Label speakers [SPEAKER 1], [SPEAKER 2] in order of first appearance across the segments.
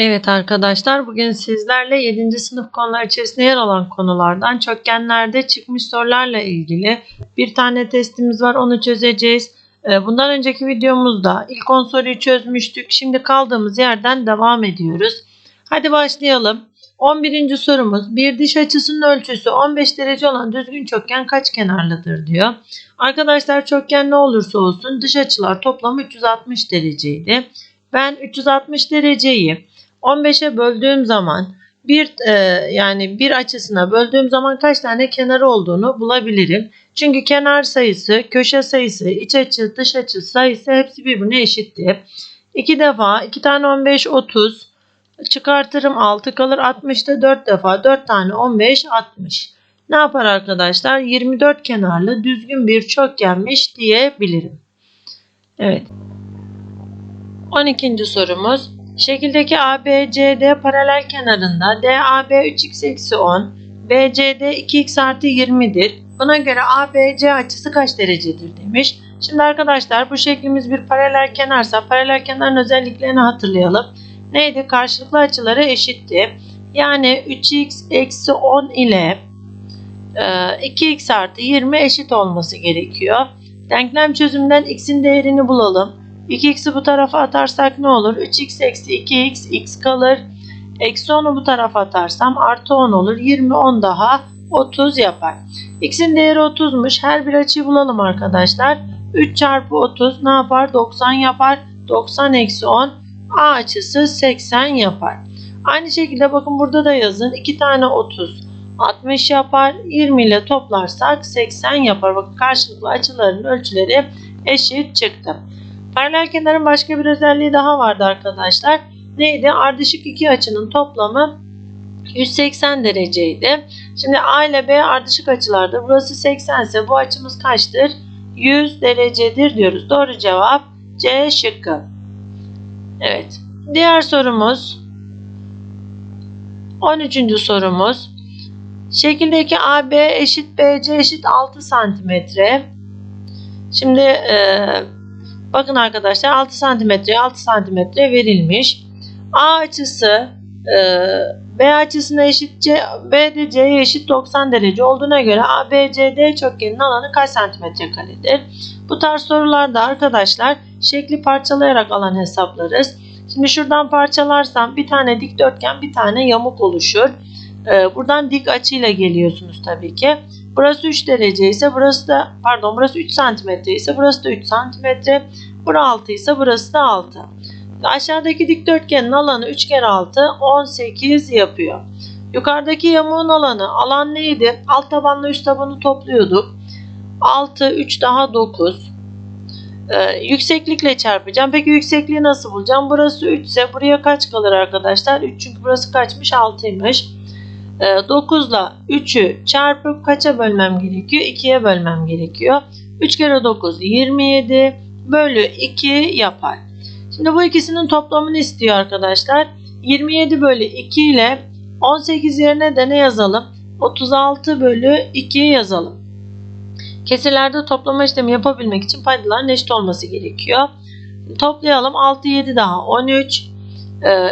[SPEAKER 1] Evet arkadaşlar bugün sizlerle 7. sınıf konular içerisinde yer alan konulardan çokgenlerde çıkmış sorularla ilgili bir tane testimiz var onu çözeceğiz. Ee, Bundan önceki videomuzda ilk 10 soruyu çözmüştük. Şimdi kaldığımız yerden devam ediyoruz. Hadi başlayalım. 11. sorumuz bir diş açısının ölçüsü 15 derece olan düzgün çokgen kaç kenarlıdır diyor. Arkadaşlar çokgen ne olursa olsun dış açılar toplamı 360 dereceydi. Ben 360 dereceyi 15'e böldüğüm zaman bir e, yani bir açısına böldüğüm zaman kaç tane kenarı olduğunu bulabilirim. Çünkü kenar sayısı, köşe sayısı, iç açı, dış açı sayısı hepsi birbirine eşitti. 2 defa 2 tane 15 30 çıkartırım 6 kalır 60'ta 4 defa 4 tane 15 60. Ne yapar arkadaşlar? 24 kenarlı düzgün bir çokgenmiş diyebilirim. Evet. 12. sorumuz. Şekildeki ABCD paralel kenarında DAB 3x eksi 10, BCD 2x artı 20'dir. Buna göre ABC açısı kaç derecedir demiş. Şimdi arkadaşlar bu şeklimiz bir paralel kenarsa paralel kenarın özelliklerini hatırlayalım. Neydi? Karşılıklı açıları eşitti. Yani 3x eksi 10 ile e, 2x artı 20 eşit olması gerekiyor. Denklem çözümünden x'in değerini bulalım. 2x'i bu tarafa atarsak ne olur? 3x eksi 2x x kalır. Eksi 10'u bu tarafa atarsam artı 10 olur. 20 10 daha 30 yapar. x'in değeri 30'muş. Her bir açıyı bulalım arkadaşlar. 3 çarpı 30 ne yapar? 90 yapar. 90 eksi 10 a açısı 80 yapar. Aynı şekilde bakın burada da yazın. 2 tane 30 60 yapar. 20 ile toplarsak 80 yapar. Bakın karşılıklı açıların ölçüleri eşit çıktı. Paralel kenarın başka bir özelliği daha vardı arkadaşlar. Neydi? Ardışık iki açının toplamı 180 dereceydi. Şimdi A ile B ardışık açılardır. Burası 80 ise bu açımız kaçtır? 100 derecedir diyoruz. Doğru cevap C şıkkı. Evet. Diğer sorumuz 13. sorumuz. Şekildeki AB eşit BC eşit 6 santimetre. Şimdi eee Bakın arkadaşlar 6 santimetre 6 santimetre verilmiş. A açısı e, B açısına eşit C, B de C'ye eşit 90 derece olduğuna göre ABCD çokgeninin alanı kaç santimetre karedir? Bu tarz sorularda arkadaşlar şekli parçalayarak alan hesaplarız. Şimdi şuradan parçalarsam bir tane dikdörtgen bir tane yamuk oluşur. Ee, buradan dik açıyla geliyorsunuz tabii ki. Burası 3 derece ise burası da pardon burası 3 santimetre ise burası da 3 santimetre. Burası 6 ise burası da 6. Aşağıdaki dikdörtgenin alanı 3 kere 6 18 yapıyor. Yukarıdaki yamuğun alanı alan neydi? Alt tabanla üst tabanı topluyorduk. 6 3 daha 9. Ee, yükseklikle çarpacağım. Peki yüksekliği nasıl bulacağım? Burası 3 ise buraya kaç kalır arkadaşlar? 3 çünkü burası kaçmış? 6'ymış. 9 ile 3'ü çarpıp kaça bölmem gerekiyor? 2'ye bölmem gerekiyor. 3 kere 9 27 bölü 2 yapar. Şimdi bu ikisinin toplamını istiyor arkadaşlar. 27 bölü 2 ile 18 yerine de ne yazalım? 36 bölü 2 yazalım. Kesirlerde toplama işlemi yapabilmek için paydaların eşit olması gerekiyor. Toplayalım 6 7 daha 13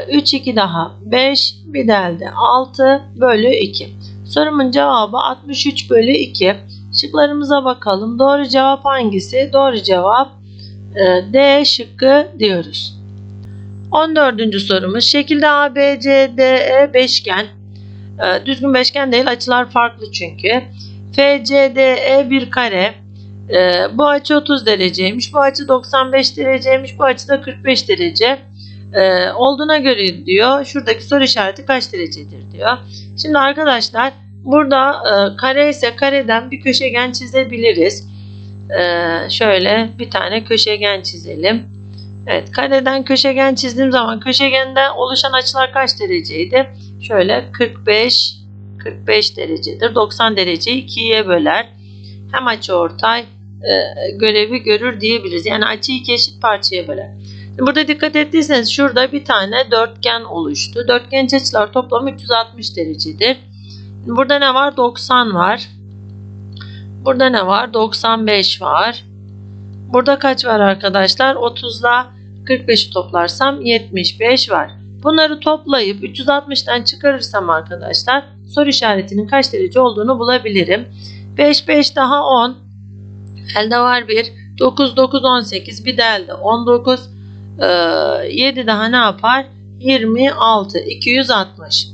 [SPEAKER 1] 3 2 daha 5 bir de elde 6 bölü 2. Sorumun cevabı 63 bölü 2. Şıklarımıza bakalım. Doğru cevap hangisi? Doğru cevap e, D şıkkı diyoruz. 14. sorumuz. Şekilde ABCDE beşgen. E, düzgün beşgen değil. Açılar farklı çünkü. FCDE bir kare. E, bu açı 30 dereceymiş. Bu açı 95 dereceymiş. Bu açı da 45 derece e, olduğuna göre diyor şuradaki soru işareti kaç derecedir diyor. Şimdi arkadaşlar burada e, kare ise kareden bir köşegen çizebiliriz. E, şöyle bir tane köşegen çizelim. Evet kareden köşegen çizdiğim zaman köşegende oluşan açılar kaç dereceydi? Şöyle 45 45 derecedir. 90 dereceyi 2'ye böler. Hem açı ortay e, görevi görür diyebiliriz. Yani açıyı iki eşit parçaya böler. Burada dikkat ettiyseniz şurada bir tane dörtgen oluştu. Dörtgen açılar toplamı 360 derecedir. Burada ne var? 90 var. Burada ne var? 95 var. Burada kaç var arkadaşlar? 30 ile 45'i toplarsam 75 var. Bunları toplayıp 360'tan çıkarırsam arkadaşlar soru işaretinin kaç derece olduğunu bulabilirim. 5 5 daha 10. Elde var 1. 9 9 18 bir de elde 19. Ee, 7 daha ne yapar? 26 260.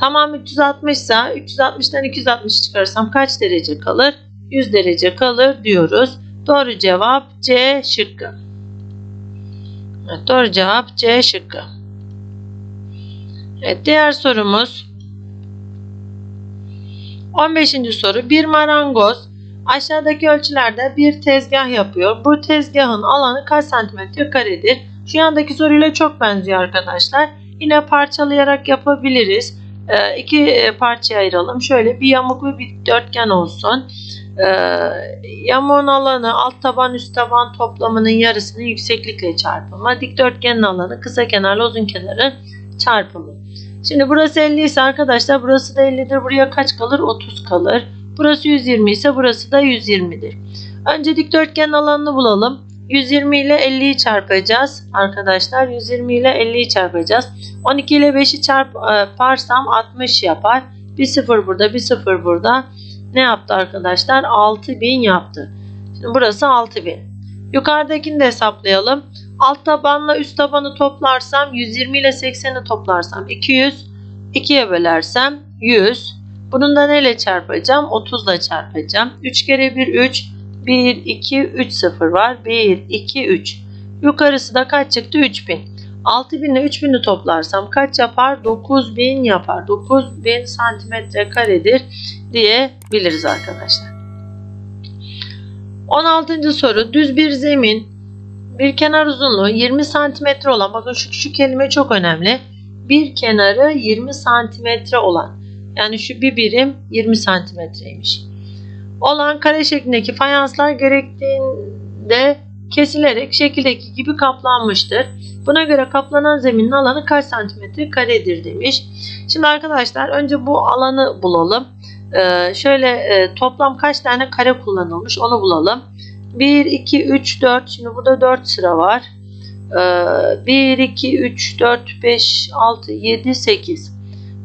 [SPEAKER 1] Tamam 360 ise 360'tan 260 çıkarırsam kaç derece kalır? 100 derece kalır diyoruz. Doğru cevap C şıkkı. Evet, doğru cevap C şıkkı. Evet, diğer sorumuz 15. soru. Bir marangoz aşağıdaki ölçülerde bir tezgah yapıyor. Bu tezgahın alanı kaç santimetre karedir? Şu yandaki soruyla çok benziyor arkadaşlar. Yine parçalayarak yapabiliriz. Ee, iki parçaya ayıralım. Şöyle bir yamuk ve bir dörtgen olsun. Ee, yamuğun alanı alt taban üst taban toplamının yarısının yükseklikle çarpımı. Dikdörtgenin alanı kısa kenarla uzun kenarın çarpımı. Şimdi burası 50 ise arkadaşlar burası da 50'dir. Buraya kaç kalır? 30 kalır. Burası 120 ise burası da 120'dir. Önce dikdörtgenin alanını bulalım. 120 ile 50'yi çarpacağız arkadaşlar. 120 ile 50'yi çarpacağız. 12 ile 5'i çarparsam 60 yapar. Bir sıfır burada bir sıfır burada. Ne yaptı arkadaşlar? 6000 yaptı. Şimdi burası 6000. Yukarıdakini de hesaplayalım. Alt tabanla üst tabanı toplarsam 120 ile 80'i toplarsam 200. 2'ye bölersem 100. Bunun da neyle çarpacağım? 30 ile çarpacağım. 3 kere 1 3. 1, 2, 3 sıfır var. 1, 2, 3. Yukarısı da kaç çıktı? 3000. 6000 ile 3000'i toplarsam kaç yapar? 9000 yapar. 9000 santimetre karedir diyebiliriz arkadaşlar. 16. soru. Düz bir zemin bir kenar uzunluğu 20 santimetre olan bakın şu, şu kelime çok önemli. Bir kenarı 20 santimetre olan yani şu bir birim 20 santimetreymiş. Olan kare şeklindeki fayanslar gerektiğinde kesilerek şekildeki gibi kaplanmıştır. Buna göre kaplanan zeminin alanı kaç santimetre karedir demiş. Şimdi arkadaşlar önce bu alanı bulalım. Ee, şöyle e, toplam kaç tane kare kullanılmış onu bulalım. 1, 2, 3, 4. Şimdi burada 4 sıra var. Ee, 1, 2, 3, 4, 5, 6, 7, 8.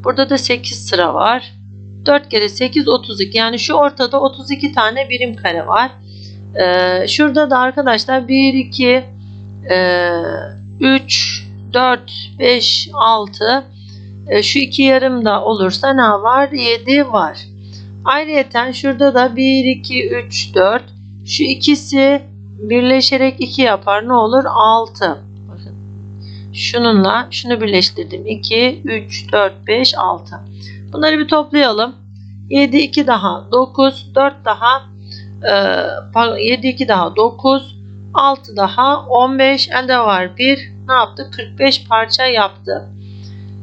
[SPEAKER 1] Burada da 8 sıra var. 4 kere 8, 32. Yani şu ortada 32 tane birim kare var. Ee, şurada da arkadaşlar 1, 2, e, 3, 4, 5, 6. E, şu iki yarım da olursa ne var? 7 var. Ayrıyeten şurada da 1, 2, 3, 4. Şu ikisi birleşerek 2 yapar. Ne olur? 6. Bakın. Şununla şunu birleştirdim. 2, 3, 4, 5, 6. Bunları bir toplayalım. 7, 2 daha 9, 4 daha e, 7, 2 daha 9, 6 daha 15. Elde var 1. Ne yaptı? 45 parça yaptı.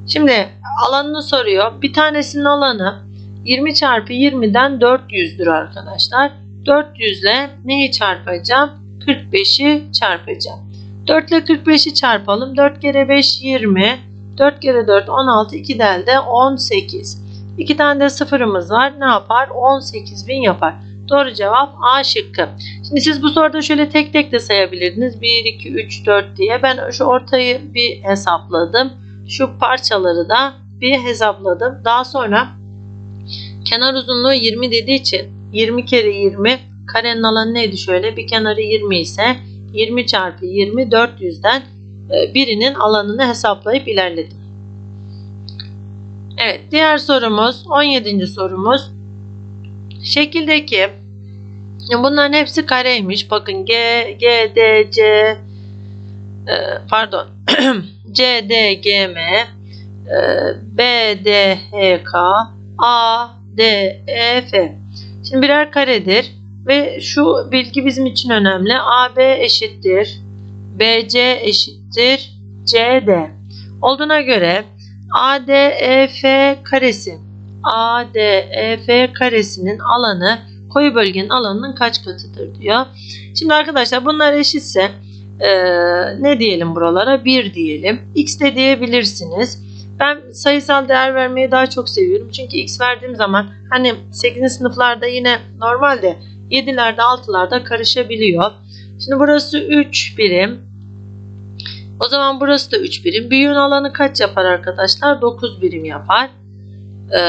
[SPEAKER 1] Şimdi alanını soruyor. Bir tanesinin alanı 20 çarpı 20'den 400'dür arkadaşlar. 400 ile neyi çarpacağım? 45'i çarpacağım. 4 ile 45'i çarpalım. 4 kere 5 20. 4 kere 4 16. 2 elde 18. 2 tane de sıfırımız var. Ne yapar? 18.000 yapar. Doğru cevap A şıkkı. Şimdi siz bu soruda şöyle tek tek de sayabilirdiniz. 1, 2, 3, 4 diye. Ben şu ortayı bir hesapladım. Şu parçaları da bir hesapladım. Daha sonra kenar uzunluğu 20 dediği için 20 kere 20 karenin alanı neydi şöyle bir kenarı 20 ise 20 çarpı 20 400'den e, birinin alanını hesaplayıp ilerledim. Evet diğer sorumuz 17. sorumuz şekildeki bunların hepsi kareymiş bakın G, G, D, C e, pardon C, D, G, M e, B, D, H, K A, D, E, F Şimdi birer karedir ve şu bilgi bizim için önemli. AB eşittir. BC eşittir. CD. Olduğuna göre ADEF karesi ADEF karesinin alanı koyu bölgenin alanının kaç katıdır diyor. Şimdi arkadaşlar bunlar eşitse e, ne diyelim buralara? 1 diyelim. X de diyebilirsiniz. Ben sayısal değer vermeyi daha çok seviyorum. Çünkü x verdiğim zaman hani 8. sınıflarda yine normalde 7'lerde 6'larda karışabiliyor. Şimdi burası 3 birim. O zaman burası da 3 birim. Büyüğün alanı kaç yapar arkadaşlar? 9 birim yapar. Ee,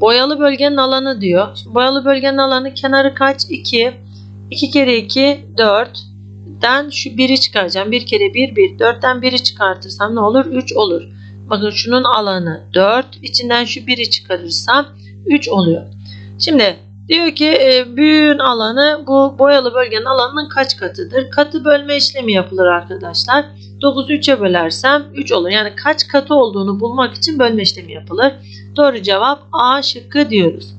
[SPEAKER 1] boyalı bölgenin alanı diyor. Şimdi boyalı bölgenin alanı kenarı kaç? 2. 2 kere 2 4. Den şu 1'i çıkaracağım. 1 kere 1 1. 4'ten 1'i çıkartırsam ne olur? 3 olur. Bakın şunun alanı 4. İçinden şu 1'i çıkarırsam 3 oluyor. Şimdi diyor ki e, büyüğün alanı bu boyalı bölgenin alanının kaç katıdır? Katı bölme işlemi yapılır arkadaşlar. 9'u 3'e bölersem 3 olur. Yani kaç katı olduğunu bulmak için bölme işlemi yapılır. Doğru cevap A şıkkı diyoruz.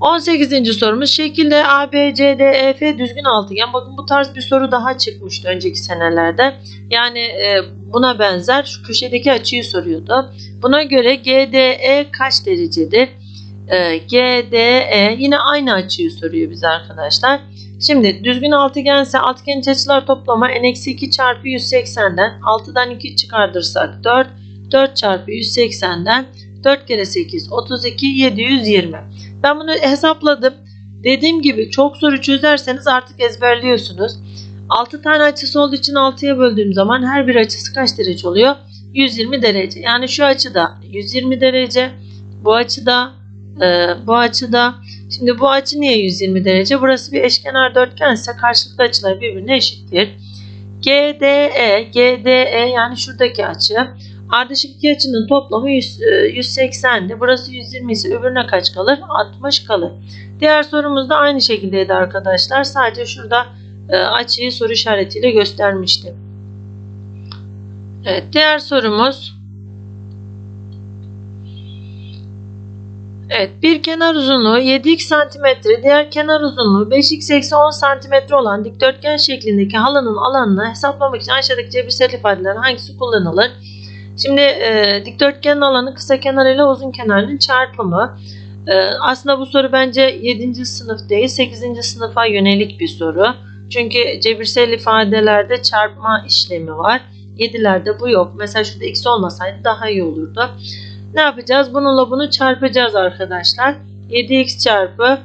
[SPEAKER 1] 18. sorumuz şekilde A, B, C, D, E, F düzgün altıgen. Bakın bu tarz bir soru daha çıkmıştı önceki senelerde. Yani e, buna benzer şu köşedeki açıyı soruyordu. Buna göre GDE kaç derecedir? E, GDE yine aynı açıyı soruyor bize arkadaşlar. Şimdi düzgün altıgense altıgen iç açılar toplamı n-2 çarpı 180'den 6'dan 2 çıkartırsak 4 4 çarpı 180'den 4 kere 8 32 720. Ben bunu hesapladım. Dediğim gibi çok soru çözerseniz artık ezberliyorsunuz. 6 tane açısı olduğu için 6'ya böldüğüm zaman her bir açısı kaç derece oluyor? 120 derece. Yani şu açıda 120 derece, bu açıda, e, bu açıda. Şimdi bu açı niye 120 derece? Burası bir eşkenar dörtgen ise karşılıklı açılar birbirine eşittir. GDE, GDE yani şuradaki açı. Ardışık iki açının toplamı 100, 180'di. Burası 120 ise öbürüne kaç kalır? 60 kalır. Diğer sorumuz da aynı şekildeydi arkadaşlar. Sadece şurada e, açıyı soru işaretiyle göstermiştim. Evet, diğer sorumuz Evet, bir kenar uzunluğu 7x cm, diğer kenar uzunluğu 5x eksi 10 cm olan dikdörtgen şeklindeki halının alanını hesaplamak için aşağıdaki cebirsel ifadelerin hangisi kullanılır? Şimdi e, dikdörtgenin alanı kısa kenar ile uzun kenarının çarpımı. E, aslında bu soru bence 7. sınıf değil 8. sınıfa yönelik bir soru. Çünkü cebirsel ifadelerde çarpma işlemi var. 7'lerde bu yok. Mesela şurada x olmasaydı daha iyi olurdu. Ne yapacağız? Bununla bunu çarpacağız arkadaşlar. 7x çarpı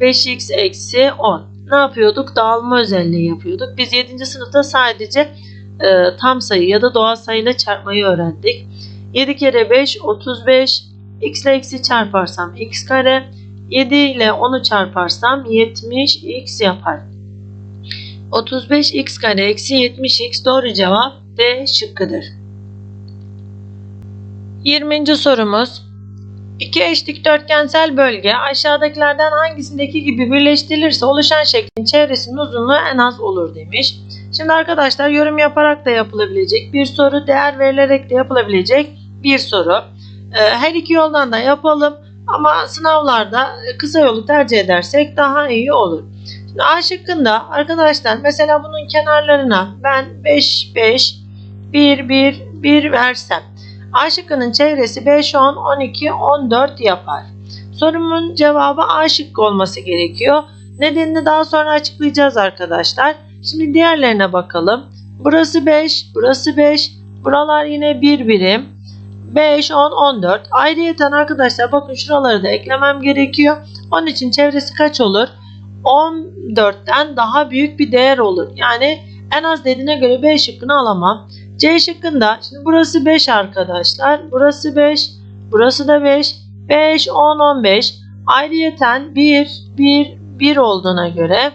[SPEAKER 1] 5x eksi 10. Ne yapıyorduk? Dağılma özelliği yapıyorduk. Biz 7. sınıfta sadece e, tam sayı ya da doğal sayıyla çarpmayı öğrendik. 7 kere 5 35 x ile x'i çarparsam x kare 7 ile 10'u çarparsam 70x yapar. 35x kare eksi 70x doğru cevap D şıkkıdır. 20. sorumuz. İki eş dikdörtgensel bölge aşağıdakilerden hangisindeki gibi birleştirilirse oluşan şeklin çevresinin uzunluğu en az olur demiş. Şimdi arkadaşlar yorum yaparak da yapılabilecek bir soru, değer verilerek de yapılabilecek bir soru. Ee, her iki yoldan da yapalım ama sınavlarda kısa yolu tercih edersek daha iyi olur. Şimdi A şıkkında arkadaşlar mesela bunun kenarlarına ben 5, 5, 1, 1, 1 versem A çevresi 5, 10, 12, 14 yapar. Sorumun cevabı A şıkkı olması gerekiyor. Nedenini daha sonra açıklayacağız arkadaşlar. Şimdi diğerlerine bakalım. Burası 5, burası 5. Buralar yine 1 birim. 5, 10, 14. Ayrıyeten arkadaşlar bakın şuraları da eklemem gerekiyor. Onun için çevresi kaç olur? 14'ten daha büyük bir değer olur. Yani en az dediğine göre B şıkkını alamam. C şıkkında şimdi burası 5 arkadaşlar. Burası 5. Burası da 5. 5, 10, 15. Ayrıyeten 1, 1, 1 olduğuna göre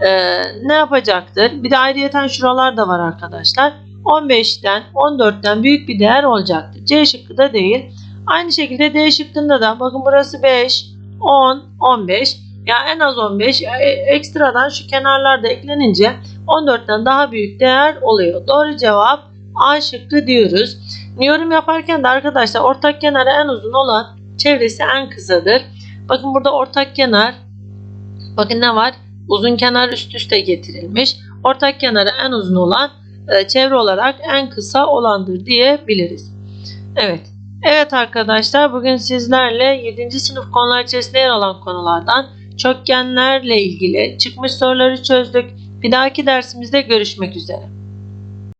[SPEAKER 1] e, ne yapacaktır? Bir de ayrıyeten şuralar da var arkadaşlar. 15'ten 14'ten büyük bir değer olacaktır. C şıkkı da değil. Aynı şekilde D şıkkında da bakın burası 5, 10, 15. Ya en az 15 ekstradan şu kenarlarda eklenince 14'ten daha büyük değer oluyor. Doğru cevap A şıkkı diyoruz. Yorum yaparken de arkadaşlar ortak kenarı en uzun olan çevresi en kısadır. Bakın burada ortak kenar bakın ne var? Uzun kenar üst üste getirilmiş. Ortak kenarı en uzun olan e, çevre olarak en kısa olandır diyebiliriz. Evet. Evet arkadaşlar bugün sizlerle 7. sınıf konular içerisinde yer alan konulardan çokgenlerle ilgili çıkmış soruları çözdük. Bir dahaki dersimizde görüşmek üzere.